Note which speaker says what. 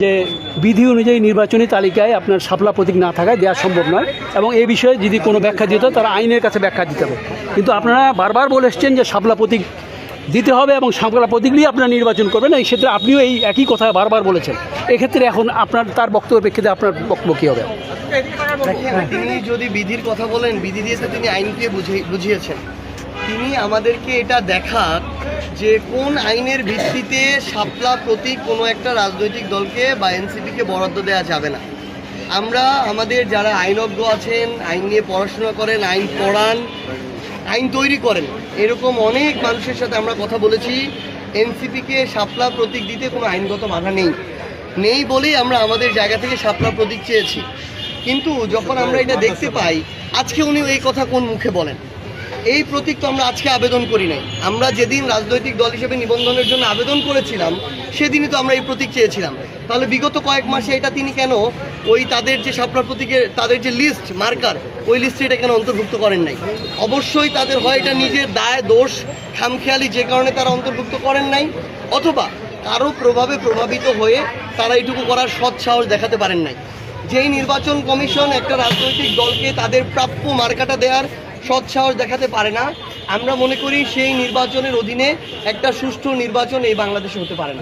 Speaker 1: যে বিধি অনুযায়ী নির্বাচনী তালিকায় আপনার শাপলা প্রতীক না থাকায় দেওয়া সম্ভব নয় এবং এই বিষয়ে যদি কোনো ব্যাখ্যা দিতে তারা আইনের কাছে ব্যাখ্যা দিতে হবে। কিন্তু আপনারা বারবার বলে এসছেন যে শাপলা প্রতীক দিতে হবে এবং শাপলা প্রতীক নিয়ে আপনারা নির্বাচন করবেন, এই ক্ষেত্রে আপনিও এই একই কথা বারবার বলেছেন। এক্ষেত্রে এখন আপনার, তার বক্তব্যের প্রেক্ষিতে আপনার বক্তব্য কী হবে?
Speaker 2: তিনি যদি বিধির কথা বলেন, বিধি দিয়ে তো তিনি আইনকে বুঝিয়ে- বুঝিয়েছেন। তিনি আমাদেরকে এটা দেখার যে কোন আইনের ভিত্তিতে শাপলা প্রতীক কোনো একটা রাজনৈতিক দলকে বা এনসিপিকে বরাদ্দ দেওয়া যাবে না। আমরা আমাদের যারা আইনজ্ঞ আছেন, আইন নিয়ে পড়াশোনা করেন, আইন পড়ান, আইন তৈরি করেন, এরকম অনেক মানুষের সাথে আমরা কথা বলেছি। এনসিপিকে শাপলা প্রতীক দিতে কোনো আইনগত বাধা নেই। নেই বলেই আমরা আমাদের জায়গা থেকে শাপলা প্রতীক চেয়েছি। কিন্তু যখন আমরা এটা দেখতে পাই, আজকে উনি এই কথা কোন মুখে বলেন? এই প্রতীক তো আমরা আজকে আবেদন করি নাই। আমরা যেদিন রাজনৈতিক দল হিসেবে নিবন্ধনের জন্য আবেদন করেছিলাম, সেদিনই তো আমরা এই প্রতীক চেয়েছিলাম। তাহলে বিগত কয়েক মাসে এটা তিনি কেন ওই তাদের যে শাপলা প্রতীকের, তাদের যে লিস্ট মার্কার ওই লিস্টে এটা কেন অন্তর্ভুক্ত করেন নাই? অবশ্যই তাদের হয় এটা নিজের দায়, দোষ, খামখেয়ালি যে কারণে তারা অন্তর্ভুক্ত করেন নাই, অথবা কারও প্রভাবে প্রভাবিত হয়ে তারা এইটুকু করার সৎ সাহস দেখাতে পারেন নাই। যেই নির্বাচন কমিশন একটা রাজনৈতিক দলকে তাদের প্রাপ্য মার্কাটা দেওয়ার সৎসাহস দেখাতে পারে না। আমরা মনে করি সেই নির্বাচনের অধীনে একটা সুষ্ঠু নির্বাচন এই বাংলাদেশে হতে পারে না।